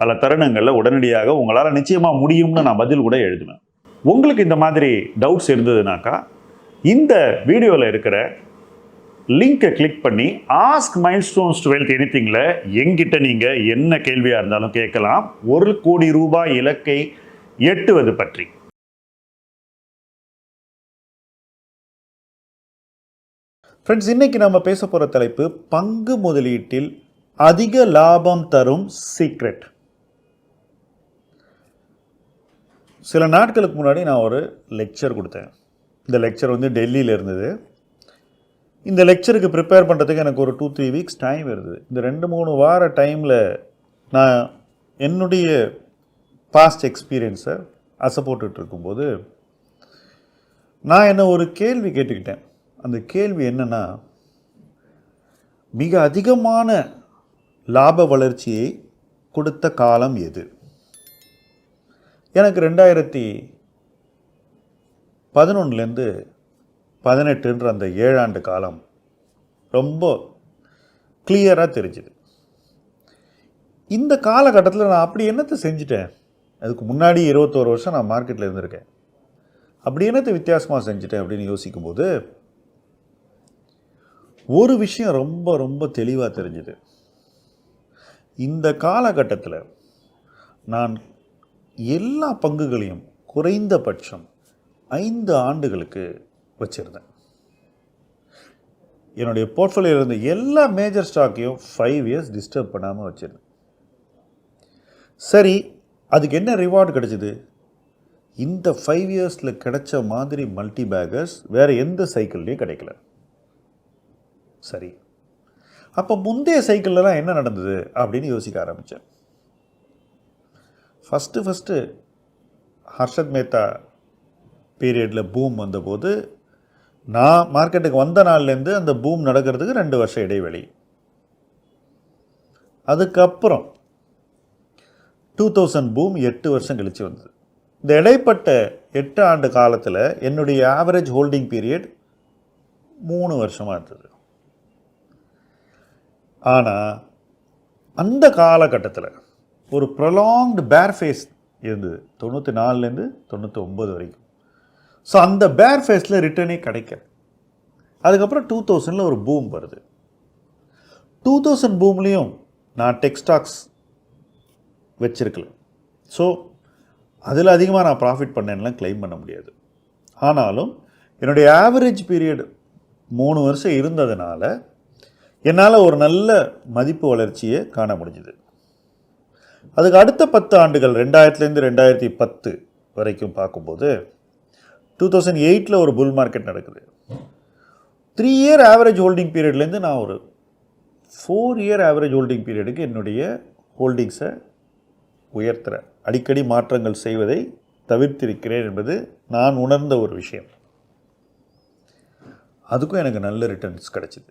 பல தருணங்களில் உடனடியாக உங்களால் நிச்சயமாக முடியும்னு நான் பதில் கூட எழுதுவேன். உங்களுக்கு இந்த மாதிரி டவுட்ஸ் இருந்ததுனாக்கா இந்த வீடியோவில் இருக்கிற லிங்கை கிளிக் பண்ணி ஆஸ்க் மைல் ஸ்டோன்ஸ் டுவெல்த் எனித்திங்கில் எங்கிட்ட நீங்கள் என்ன கேள்வியாக இருந்தாலும் கேட்கலாம். ஒரு கோடி ரூபாய் இலக்கை எட்டுவது பற்றி. ஃப்ரெண்ட்ஸ் இன்னைக்கு நம்ம பேச போகிற தலைப்பு பங்கு முதலீட்டில் அதிக லாபம் தரும் சீக்ரெட் சில நாட்களுக்கு முன்னாடி நான் ஒரு லெக்சர் கொடுத்தேன். இந்த லெக்சர் வந்து டெல்லியில் இருந்தது. இந்த லெக்சருக்கு ப்ரிப்பேர் பண்ணுறதுக்கு எனக்கு ஒரு டூ த்ரீ வீக்ஸ் டைம் இருந்தது. இந்த ரெண்டு மூணு வார டைமில் நான் என்னுடைய பாஸ்ட் எக்ஸ்பீரியன்ஸை அசப்போட்டுட்டு இருக்கும்போது நான் என்ன ஒரு கேள்வி கேட்டுக்கிட்டேன். அந்த கேள்வி என்னென்னா மிக அதிகமான லாப வளர்ச்சியை கொடுத்த காலம் எது? எனக்கு ரெண்டாயிரத்தி பதினொன்றுலேருந்து பதினெட்டுன்ற அந்த ஏழாண்டு காலம் ரொம்ப கிளியராக தெரிஞ்சுது. இந்த காலகட்டத்தில் நான் அப்படி என்னத்தை செஞ்சுட்டேன்? அதுக்கு முன்னாடி இருபத்தோரு வருஷம் நான் மார்க்கெட்டில் இருந்திருக்கேன். அப்படி என்னத்தை வித்தியாசமாக செஞ்சுட்டேன் அப்படின்னு யோசிக்கும்போது ஒரு விஷயம் ரொம்ப ரொம்ப தெளிவாக தெரிஞ்சுது. இந்த காலகட்டத்தில் நான் எல்லா பங்குகளையும் குறைந்தபட்சம் ஐந்து ஆண்டுகளுக்கு வச்சுருந்தேன். என்னுடைய போர்ட்ஃபோலியோ இருந்த எல்லா மேஜர் ஸ்டாக்கையும் ஃபைவ் இயர்ஸ் டிஸ்டர்ப் பண்ணாமல் வச்சுருந்தேன். சரி அதுக்கு என்ன ரிவார்டு கிடைச்சிது? இந்த ஃபைவ் இயர்ஸில் கிடைச்ச மாதிரி மல்டி பேகர்ஸ் வேறு எந்த சைக்கிள்லேயும் கிடைக்கல. சரி. அப்போ முந்தைய சைக்கிள்லலாம் என்ன நடந்தது? அப்படின்னு யோசிக்க ஆரம்பித்தேன் ஃபஸ்ட்டு ஃபஸ்ட்டு ஹர்ஷத் மேத்தா பீரியடில் பூம் வந்தபோது நான் மார்க்கெட்டுக்கு வந்த நாள்லேருந்து அந்த பூம் நடக்கிறதுக்கு ரெண்டு வருஷம் இடைவெளி. அதுக்கப்புறம் டூ தௌசண்ட் பூம் எட்டு வருஷம் கழித்து வந்தது. இந்த இடைப்பட்ட எட்டு ஆண்டு காலத்தில் என்னுடைய ஆவரேஜ் ஹோல்டிங் பீரியட் மூணு வருஷமாக இருந்தது. ஆனால் அந்த காலகட்டத்தில் ஒரு ப்ரொலாங்டு பேர் ஃபேஸ் இருந்தது. தொண்ணூற்றி நாலுலேருந்து தொண்ணூற்றி ஒம்பது வரைக்கும். ஸோ அந்த பேர் ஃபேஸில் ரிட்டர்னே கிடைக்கல. அதுக்கப்புறம் டூ தௌசண்டில் ஒரு பூம் வருது. டூ தௌசண்ட் பூம்லேயும் நான் டெக்ஸ்டாக்ஸ் வச்சிருக்கல. ஸோ அதில் அதிகமாக நான் ப்ராஃபிட் பண்ணேன்லாம் க்ளைம் பண்ண முடியாது. ஆனாலும் என்னுடைய ஆவரேஜ் பீரியட் மூணு வருஷம் இருந்ததுனால என்னால் ஒரு நல்ல மதிப்பு வளர்ச்சியை காண முடிஞ்சுது. அதுக்கு அடுத்த பத்து ஆண்டுகள் ரெண்டாயிரத்துலேருந்து ரெண்டாயிரத்தி பத்து வரைக்கும் பார்க்கும்போது டூ தௌசண்ட் எயிட்டில் ஒரு புல் மார்க்கெட் நடக்குது. த்ரீ இயர் ஆவரேஜ் ஹோல்டிங் பீரியட்லேருந்து நான் ஒரு ஃபோர் இயர் ஆவரேஜ் ஹோல்டிங் பீரியடுக்கு என்னுடைய ஹோல்டிங்ஸை உயர்த்துறேன் அடிக்கடி மாற்றங்கள் செய்வதை தவிர்த்திருக்கிறேன் என்பது நான் உணர்ந்த ஒரு விஷயம். அதுக்கும் எனக்கு நல்ல ரிட்டர்ன்ஸ் கிடச்சிது.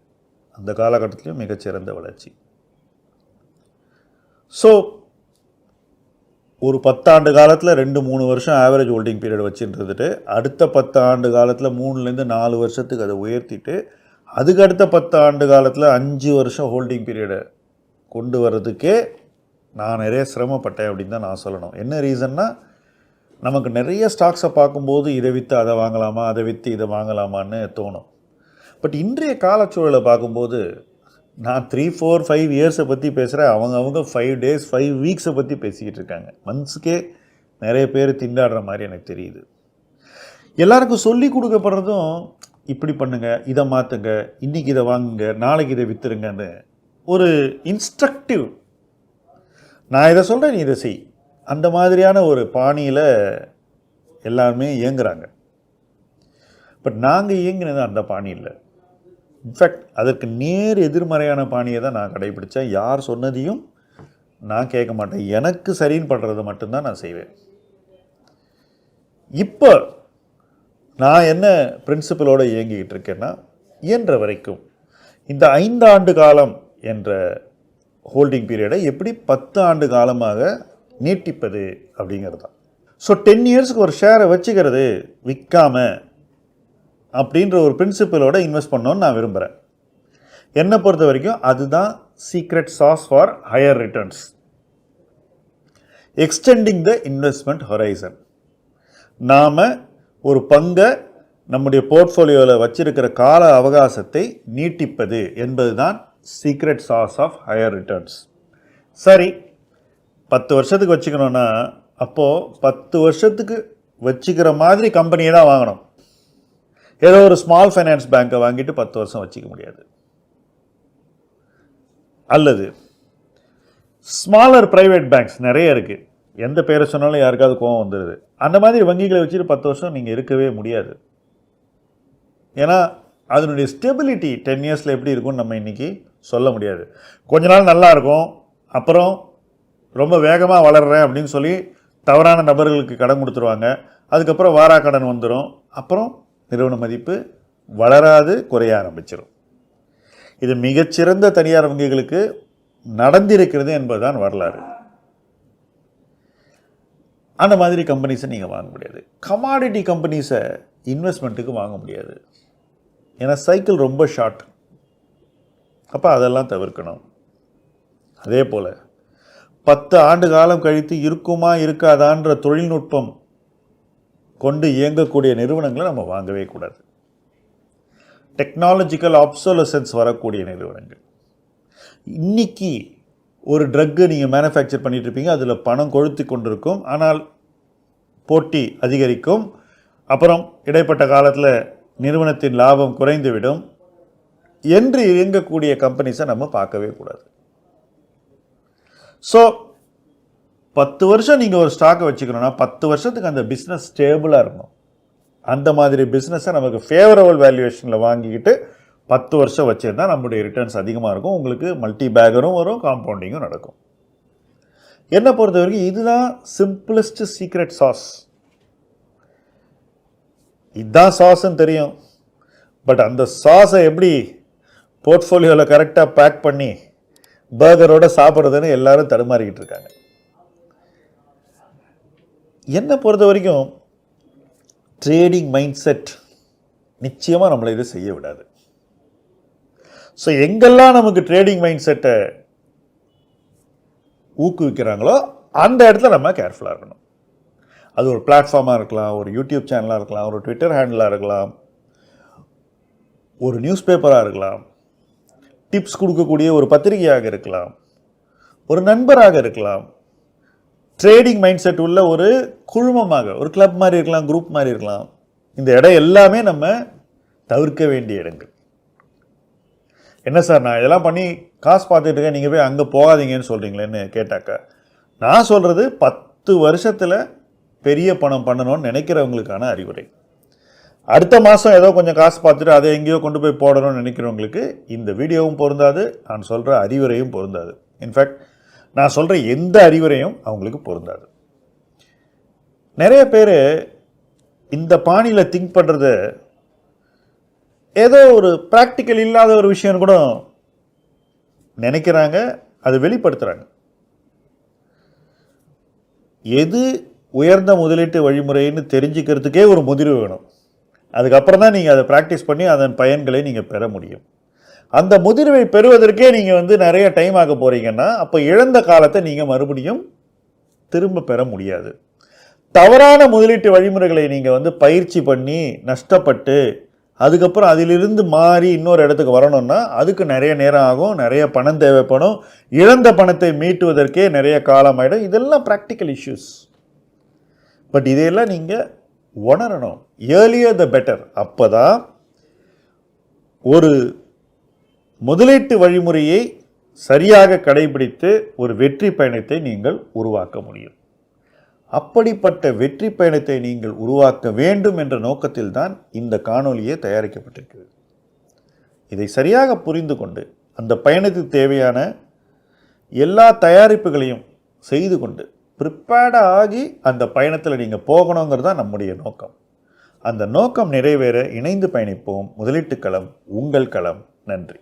அந்த காலகட்டத்திலையும் மிகச்சிறந்த வளர்ச்சி. ஸோ ஒரு பத்தாண்டு காலத்தில் ரெண்டு மூணு வருஷம் ஆவரேஜ் ஹோல்டிங் பீரியட் வச்சுருந்துட்டு அடுத்த பத்து ஆண்டு காலத்தில் மூணுலேருந்து நாலு வருஷத்துக்கு அதை உயர்த்திட்டு அதுக்கு அடுத்த பத்து ஆண்டு காலத்தில் அஞ்சு வருஷம் ஹோல்டிங் பீரியடை கொண்டு வர்றதுக்கே நான் நிறைய சிரமப்பட்டேன் அப்படின்னு தான் நான் சொல்லணும். என்ன ரீசன்னா நமக்கு நிறைய ஸ்டாக்ஸை பார்க்கும்போது இதை விற்று அதை வாங்கலாமா அதை விற்று இதை வாங்கலாமான்னு தோணும். பட் இன்றைய காலச்சூழலை பார்க்கும்போது நான் த்ரீ ஃபோர் ஃபைவ் இயர்ஸை பற்றி பேசுகிறேன் அவங்க அவங்க ஃபைவ் டேஸ் ஃபைவ் வீக்ஸை பற்றி பேசிக்கிட்டு இருக்காங்க. மந்த்ஸுக்கே நிறைய பேர் திண்டாடுற மாதிரி எனக்கு தெரியுது. எல்லாருக்கும் சொல்லி கொடுக்கப்படுறதும் இப்படி பண்ணுங்க இதை மாற்றுங்க இன்றைக்கி இதை வாங்குங்க நாளைக்கு இதை விற்றுருங்கன்னு ஒரு இன்ஸ்ட்ரக்டிவ் நான் இதை சொல்கிறேன் நீ இதை செய். அந்த மாதிரியான ஒரு பாணியில் எல்லாருமே இயங்குறாங்க. பட் நாங்கள் இயங்கினது அந்த பாணி இல்லை இன்ஃபேக்ட் அதற்கு நேர் எதிர்மறையான பாணியை தான் நான் கடைபிடித்தேன் யார் சொன்னதையும் நான் கேட்க மாட்டேன். எனக்கு சரின்னு பண்ணுறது மட்டும்தான் நான் செய்வேன். இப்போ நான் என்ன பிரின்சிபலோடு இயங்கிக்கிட்டு இருக்கேன்னா இயன்ற வரைக்கும் இந்த ஐந்து ஆண்டு காலம் என்ற ஹோல்டிங் பீரியடை எப்படி பத்து ஆண்டு காலமாக நீட்டிப்பது அப்படிங்கிறது தான். ஸோ டென் இயர்ஸ்க்கு ஒரு ஷேரை வச்சுக்கிறது விற்காம அப்படின்ற ஒரு பிரின்சிபலோட இன்வெஸ்ட் பண்ணணும்னு நான் விரும்புகிறேன் என்னை பொறுத்த வரைக்கும் அதுதான் secret sauce for higher returns extending the investment horizon நாம் ஒரு பங்கை நம்முடைய போர்ட்ஃபோலியோவில் வச்சிருக்கிற கால அவகாசத்தை நீட்டிப்பது என்பது தான் secret sauce of higher returns சரி பத்து வருஷத்துக்கு வச்சுக்கணுன்னா அப்போது பத்து வருஷத்துக்கு வச்சுக்கிற மாதிரி கம்பெனியை தான் வாங்கணும். ஏதோ ஒரு ஸ்மால் ஃபைனான்ஸ் பேங்க்கை வாங்கிட்டு பத்து வருஷம் வச்சுக்க முடியாது. அல்லது ஸ்மாலர் ப்ரைவேட் பேங்க்ஸ் நிறைய இருக்குது எந்த பேரை சொன்னாலும் யாருக்காவது கோவம் வந்துடுது அந்த மாதிரி வங்கிகளை வச்சுட்டு பத்து வருஷம் நீங்கள் இருக்கவே முடியாது. ஏன்னா அதனுடைய ஸ்டெபிலிட்டி டென் இயர்ஸில் எப்படி இருக்கும்னு நம்ம இன்றைக்கி சொல்ல முடியாது. கொஞ்ச நாள் நல்லா இருக்கும் அப்புறம் ரொம்ப வேகமாக வளர்கிறேன் அப்படின்னு சொல்லி தவறான நபர்களுக்கு கடன் கொடுத்துருவாங்க. அதுக்கப்புறம் வாரா கடன் வந்துடும் அப்புறம் நிறுவன மதிப்பு வளராது குறைய ஆரம்பிச்சிடும் இது மிகச்சிறந்த தனியார் வங்கிகளுக்கு நடந்திருக்கிறது என்பதுதான் வரலாறு. அந்த மாதிரி கம்பெனிஸை நீங்கள் வாங்க முடியாது. கமாடிட்டி கம்பெனிஸை இன்வெஸ்ட்மெண்ட்டுக்கு வாங்க முடியாது. ஏன்னா சைக்கிள் ரொம்ப ஷார்ட் அப்போ அதெல்லாம் தவிர்க்கணும். அதே போல் பத்து ஆண்டு காலம் கழித்து இருக்குமா இருக்காதான்ற தொழில்நுட்பம் கொண்டு இயங்கக்கூடிய நிறுவனங்களை நம்ம வாங்கவே கூடாது. டெக்னாலஜிக்கல் ஆப்சோலசன்ஸ் வரக்கூடிய நிறுவனங்கள். இன்னைக்கு ஒரு ட்ரக்கு நீங்கள் மேனுஃபேக்சர் பண்ணிட்டு இருப்பீங்க அதில் பணம் கொழுத்து கொண்டிருக்கும் ஆனால் போட்டி அதிகரிக்கும் அப்புறம் இடைப்பட்ட காலத்தில் நிறுவனத்தின் லாபம் குறைந்துவிடும் என்று இயங்கக்கூடிய கம்பெனிஸை நம்ம பார்க்கவே கூடாது. ஸோ பத்து வருஷம் நீங்கள் ஒரு ஸ்டாக்கை வச்சுக்கணும்னா பத்து வருஷத்துக்கு அந்த பிஸ்னஸ் ஸ்டேபிளாக இருக்கணும். அந்த மாதிரி பிஸ்னஸை நமக்கு ஃபேவரபுள் வேல்யூவேஷனில் வாங்கிக்கிட்டு பத்து வருஷம் வச்சுருந்தா நம்முடைய ரிட்டர்ன்ஸ் அதிகமாக இருக்கும். உங்களுக்கு மல்டி பேக்கரும் வரும் காம்பவுண்டிங்கும் நடக்கும். என்னை பொறுத்த வரைக்கும் இதுதான் சிம்பிளஸ்ட் சீக்ரெட் சாஸ் இதுதான் சாஸ்ன்னு தெரியும். பட் அந்த சாஸை எப்படி போர்ட்ஃபோலியோவில் கரெக்டாக பேக் பண்ணி பர்கரோடு சாப்பிட்றதுன்னு எல்லாரும் தடுமாறிக்கிட்டு இருக்காங்க. என்னை பொறுத்த வரைக்கும் ட்ரேடிங் மைண்ட் செட் நிச்சயமாக நம்மளை இதை செய்ய விடாது. ஸோ எங்கெல்லாம் நமக்கு ட்ரேடிங் மைண்ட் செட்டை ஊக்குவிக்கிறாங்களோ அந்த இடத்துல நம்ம கேர்ஃபுல்லாக இருக்கணும். அது ஒரு பிளாட்ஃபார்மாக இருக்கலாம் ஒரு யூடியூப் சேனலாக இருக்கலாம் ஒரு ட்விட்டர் ஹேண்டிலாக இருக்கலாம் ஒரு நியூஸ் பேப்பராக இருக்கலாம் டிப்ஸ் கொடுக்கக்கூடிய ஒரு பத்திரிகையாக இருக்கலாம் ஒரு நண்பராக இருக்கலாம் ட்ரேடிங் மைண்ட் செட் உள்ள ஒரு குழுமமாக ஒரு கிளப் மாதிரி இருக்கலாம் குரூப் மாதிரி இருக்கலாம். இந்த இடம் எல்லாமே நம்ம தவிர்க்க வேண்டிய இடங்கள். என்ன சார் நான் இதெல்லாம் பண்ணி காசு பார்த்துட்டு இருக்கேன் நீங்கள் போய் அங்கே போகாதீங்கன்னு சொல்கிறீங்களேன்னு கேட்டாக்கா நான் சொல்கிறது பத்து வருஷத்தில் பெரிய பணம் பண்ணணும்னு நினைக்கிறவங்களுக்கான அறிவுரை. அடுத்த மாதம் ஏதோ கொஞ்சம் காசு பார்த்துட்டு அதை எங்கேயோ கொண்டு போய் போடணும்னு நினைக்கிறவங்களுக்கு இந்த வீடியோவும் பொருந்தாது நான் சொல்கிற அறிவுரையும் பொருந்தாது. இன்ஃபேக்ட் நான் சொல்கிற எந்த அறிவுரையும் அவங்களுக்கு பொருந்தாது. நிறைய பேர் இந்த பாணியில் திங்க் பண்ணுறத ஏதோ ஒரு ப்ராக்டிக்கல் இல்லாத ஒரு விஷயம்னு கூட நினைக்கிறாங்க அதை வெளிப்படுத்துகிறாங்க எது உயர்ந்த முதலீட்டு வழிமுறைன்னு தெரிஞ்சுக்கிறதுக்கே ஒரு முதிர்வு வேணும். அதுக்கப்புறம் தான் நீங்கள் அதை ப்ராக்டிஸ் பண்ணி அதன் பயன்களை நீங்கள் பெற முடியும். அந்த முதிர்வை பெறுவதற்கே நீங்கள் வந்து நிறைய டைம் ஆக போகிறீங்கன்னா அப்போ இழந்த காலத்தை நீங்கள் மறுபடியும் திரும்ப பெற முடியாது. தவறான முதலீட்டு வழிமுறைகளை நீங்கள் வந்து பயிற்சி பண்ணி நஷ்டப்பட்டு அதுக்கப்புறம் அதிலிருந்து மாறி இன்னொரு இடத்துக்கு வரணும்னா அதுக்கு நிறைய நேரம் ஆகும் நிறைய பணம் தேவைப்படும். இழந்த பணத்தை மீட்டுவதற்கே நிறைய காலம் ஆகிடும் இதெல்லாம் ப்ராக்டிக்கல் இஷ்யூஸ் பட் இதையெல்லாம் நீங்கள் உணரணும். ஏர்லியர் த பெட்டர் அப்போ தான் ஒரு முதலீட்டு வழிமுறையை சரியாக கடைபிடித்து ஒரு வெற்றி பயணத்தை நீங்கள் உருவாக்க முடியும். அப்படிப்பட்ட வெற்றி பயணத்தை நீங்கள் உருவாக்க வேண்டும் என்ற நோக்கத்தில் தான் இந்த காணொலியே தயாரிக்கப்பட்டிருக்கிறது. இதை சரியாக புரிந்து கொண்டு அந்த பயணத்துக்கு தேவையான எல்லா தயாரிப்புகளையும் செய்து கொண்டு ப்ரிப்பேர்டாக ஆகி அந்த பயணத்தில் நீங்கள் போகணுங்கிறது தான் நம்முடைய நோக்கம். அந்த நோக்கம் நிறைவேற இணைந்து பயணிப்போம். முதலீட்டு களம் உங்கள் களம். நன்றி.